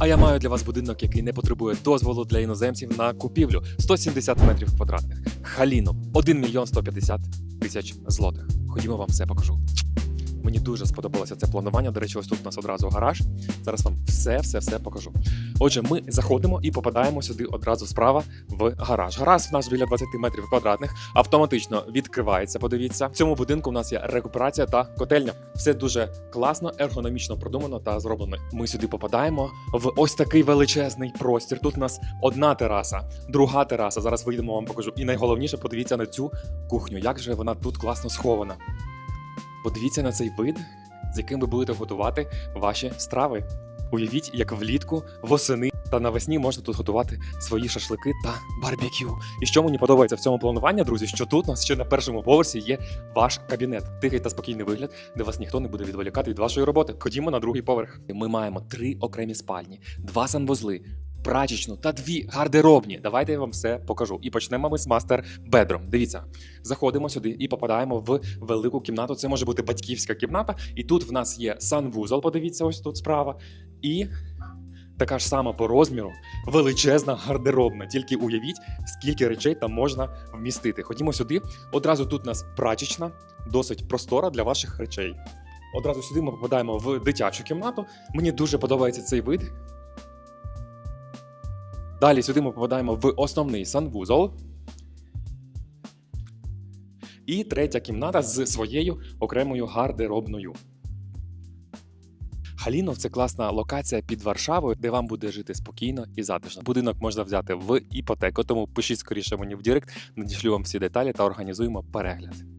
А я маю для вас будинок, який не потребує дозволу для іноземців на купівлю 170 метрів квадратних. Халіно 1 мільйон 150 тисяч злотих. Ходімо, вам все покажу. Мені дуже сподобалося це планування. До речі, ось тут у нас одразу гараж. Зараз вам все, все, все покажу. Отже, ми заходимо і попадаємо сюди одразу справа в гараж. Гараж в нас біля 20 метрів квадратних, автоматично відкривається. Подивіться, в цьому будинку у нас є рекуперація та котельня. Все дуже класно, ергономічно продумано та зроблено. Ми сюди попадаємо в ось такий величезний простір. Тут у нас одна тераса, друга тераса. Зараз вийдемо, вам покажу. І найголовніше, подивіться на цю кухню. Як же вона тут класно схована. Подивіться на цей вид, з яким ви будете готувати ваші страви. Уявіть, як влітку, восени та навесні можна тут готувати свої шашлики та барбекю. І що мені подобається в цьому плануванні, друзі, що тут у нас ще на першому поверсі є ваш кабінет, тихий та спокійний вигляд, де вас ніхто не буде відволікати від вашої роботи. Ходімо на другий поверх. Ми маємо три окремі спальні, два санвузли. Прачечну та дві гардеробні. Давайте я вам все покажу. І почнемо ми з мастер бедром. Дивіться, заходимо сюди і попадаємо в велику кімнату. Це може бути батьківська кімната. І тут в нас є санвузол. Подивіться, ось тут справа. І така ж сама по розміру величезна гардеробна. Тільки уявіть, скільки речей там можна вмістити. Ходімо сюди. Одразу тут у нас прачечна, досить простора для ваших речей. Одразу сюди ми попадаємо в дитячу кімнату. Мені дуже подобається цей вид. Далі сюди ми попадаємо в основний санвузол. І третя кімната з своєю окремою гардеробною. Халінов це класна локація під Варшавою, де вам буде жити спокійно і затишно. Будинок можна взяти в іпотеку, тому пишіть скоріше мені в Дірект, надішлю вам всі деталі та організуємо перегляд.